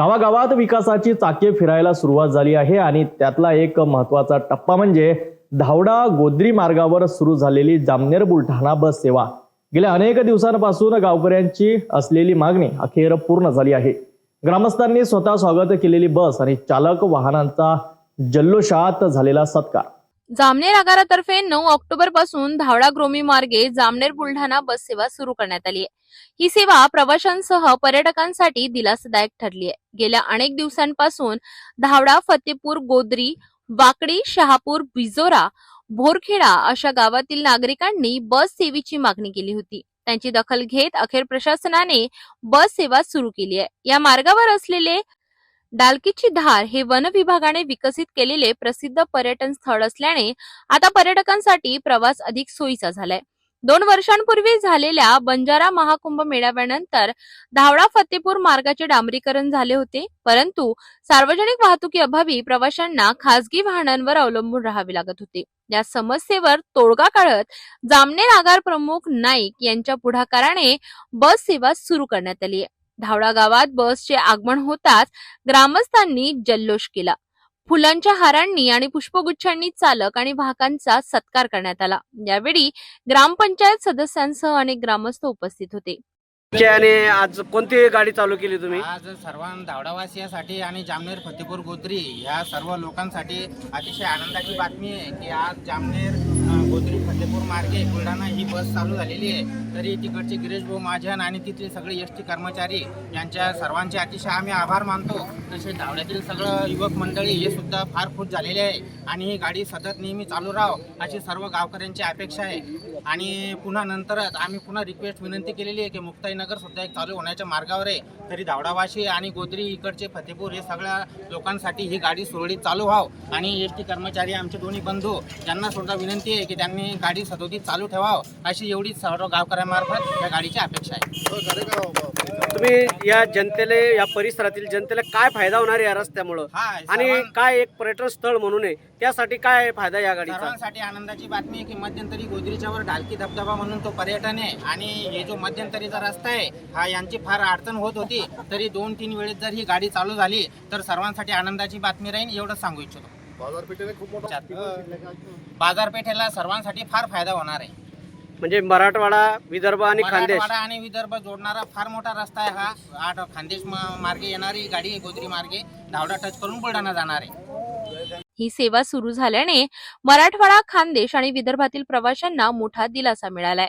गावागावात विकासाची चाके फिरायला सुरुवात झाली आहे आणि त्यातला एक महत्त्वाचा टप्पा म्हणजे धावडा गोद्री मार्गावर सुरू झालेली जामनेर बुलढाणा बस सेवा. गेल्या अनेक दिवसांपासून गावकऱ्यांची असलेली मागणी अखेर पूर्ण झाली आहे. ग्रामस्थांनी स्वतः स्वागत केलेली बस आणि चालक वाहनांचा जल्लोषात झालेला सत्कार. जामनेर आगारातर्फे नऊ ऑक्टोबरपासून धावडा ग्रोमी मार्गे जामनेर बुलढाणा बस सेवा सुरू करण्यात आली आहे. ही सेवा प्रवाशांसह पर्यटकांसाठी दिलासदायक ठरली आहे. गेल्या अनेक दिवसांपासून धावडा फतेपूर गोद्री वाकडी शहापूर बिजोरा भोरखेडा अशा गावातील नागरिकांनी बस सेवेची मागणी केली होती. त्यांची दखल घेत अखेर प्रशासनाने बस सेवा सुरू केली आहे. या मार्गावर असलेले डालकीची धार हे वन विभागाने विकसित केलेले प्रसिद्ध पर्यटन स्थळ असल्याने आता पर्यटकांसाठी प्रवास अधिक सोयीचा झालाय. दोन वर्षांपूर्वी झालेल्या बंजारा महाकुंभ मेळाव्यानंतर धावडा फतेपूर मार्गाचे डांबरीकरण झाले होते परंतु सार्वजनिक वाहतुकीअभावी प्रवाशांना खासगी वाहनांवर अवलंबून राहावे लागत होते. या समस्येवर तोडगा काढत जामनेर आगार प्रमुख नाईक यांच्या पुढाकाराने बस सेवा सुरू करण्यात आली आहे. धावडा गावात बसचे आगमन होताच ग्रामस्थांनी जल्लोष केला. फुलांच्या हारांनी आणि पुष्पगुच्छांनी चालक आणि वाहकांचा सत्कार करण्यात आला. यावेळी ग्रामपंचायत सदस्यांसह अनेक ग्रामस्थ उपस्थित होते. आणि आज कोणती गाडी चालू केली तुम्ही? आज सर्व धावडावासियासाठी आणि जामनेर फतेपूर गोद्री ह्या सर्व लोकांसाठी अतिशय आनंदाची बातमी आहे की आज जामनेर अ, फतेपूर मार्गे बुलढाणा ही बस चालू झालेली आहे. तरी तिकडचे गिरीश भाऊ महाजन आणि तिथले सगळे एस टी कर्मचारी यांच्या सर्वांचे अतिशय आम्ही आभार मानतो. तसे धावड्यातील सगळं युवक मंडळी हे सुद्धा फार खुश झालेले आहे. आणि ही गाडी सतत नेहमी चालू राहो अशी सर्व गावकऱ्यांची अपेक्षा आहे. आणि पुन्हा नंतरच आम्ही पुन्हा रिक्वेस्ट विनंती केलेली आहे की मुक्ताईनगर सुद्धा एक चालू होण्याच्या मार्गावर आहे. तरी धावडावाशी आणि गोद्री इकडचे फतेपूर हे सगळ्या लोकांसाठी ही गाडी सुरळीत चालू व्हावं. आणि एस टी कर्मचारी आमचे दोन्ही बंधू यांना सुद्धा विनंती आहे की त्यांनी गाडी सदोदित चालू ठेवावं अशी एवढी सर्व गावकऱ्यांमार्फत या गाडीची अपेक्षा आहे. तुम्ही या जनतेला या परिसरातील जनतेला काय फायदा होणार आहे या रस्त्यामुळं? हा आणि सर्वां- काय एक पर्यटन स्थळ म्हणून आहे त्यासाठी काय फायदा या गाडीचा? सर्वांसाठी आनंदाची बातमी आहे की मध्यंतरी गोदरीच्यावर ढालकी धबधबा म्हणून तो पर्यटन आहे. आणि हे जो मध्यंतरीचा रस्ता आहे हा यांची फार अडचण होत होती. तरी दोन तीन वेळेस जर ही गाडी चालू झाली तर सर्वांसाठी आनंदाची बातमी राहील एवढं सांगू इच्छितो. बाजारपेठेला सर्वांसाठी फार फायदा होणार आहे. म्हणजे मराठवाडा विदर्भ आणि खानदेश. मराठवाडा आणि विदर्भ जोडणारा फार मोठा रस्ता आहे हा. आठ खानदेश म- मार्गे येणारी गाडी गोदरी मार्गे. धावडा टच करून बुलढाणा जाणार आहे. ही सेवा सुरू झाल्याने मराठवाडा खानदेश आणि विदर्भातील प्रवाशांना मोठा दिलासा मिळालाय.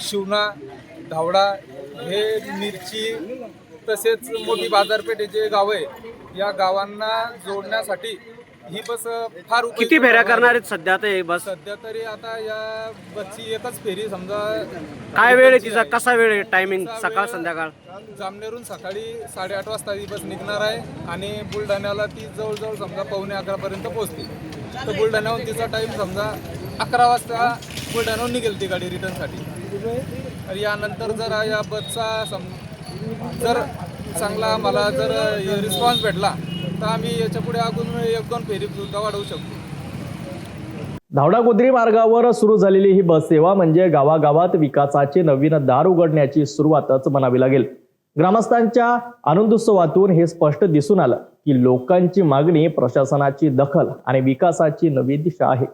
शिवना धावडा हे मिरची तसेच मोठी बाजारपेठ जे गाव आहे. या गावांना जोडण्यासाठी ही बस फार उपयुक्त किती फेऱ्या ठरणार करणार आहेत सध्या आता हे बस? सध्या तरी आता या बसची एकच फेरी समजा काय वेळ आहे तिचा? कसा वेळ आहे टायमिंग सकाळ संध्याकाळ? जामनेरून सकाळी साडेआठ वाजता ही बस निघणार आहे आणि बुलढाण्याला ती जवळजवळ समजा पावणे अकरापर्यंत पोहोचते. तर बुलढाण्याहून तिचा टाईम समजा अकरा वाजता बुलढाण्याहून निघेल ती गाडी रिटर्नसाठी तर यानंतर जर या बसचा सम जर चांगला मला जर रिस्पॉन्स भेटला तर आम्ही याच्यापुढे अजून एक दोन फेरी सुद्धा वाढवू शकतो. धावडा गोद्री मार्गावर सुरू झालेली ही बस सेवा म्हणजे गावागावात विकासाचे नवीन दार उघडण्याची सुरुवातच म्हणावी लागेल. ग्रामस्थांच्या आनंदोत्सवातून हे स्पष्ट दिसून आलं की लोकांची मागणी प्रशासनाची दखल आणि विकासाची नवी दिशा आहे.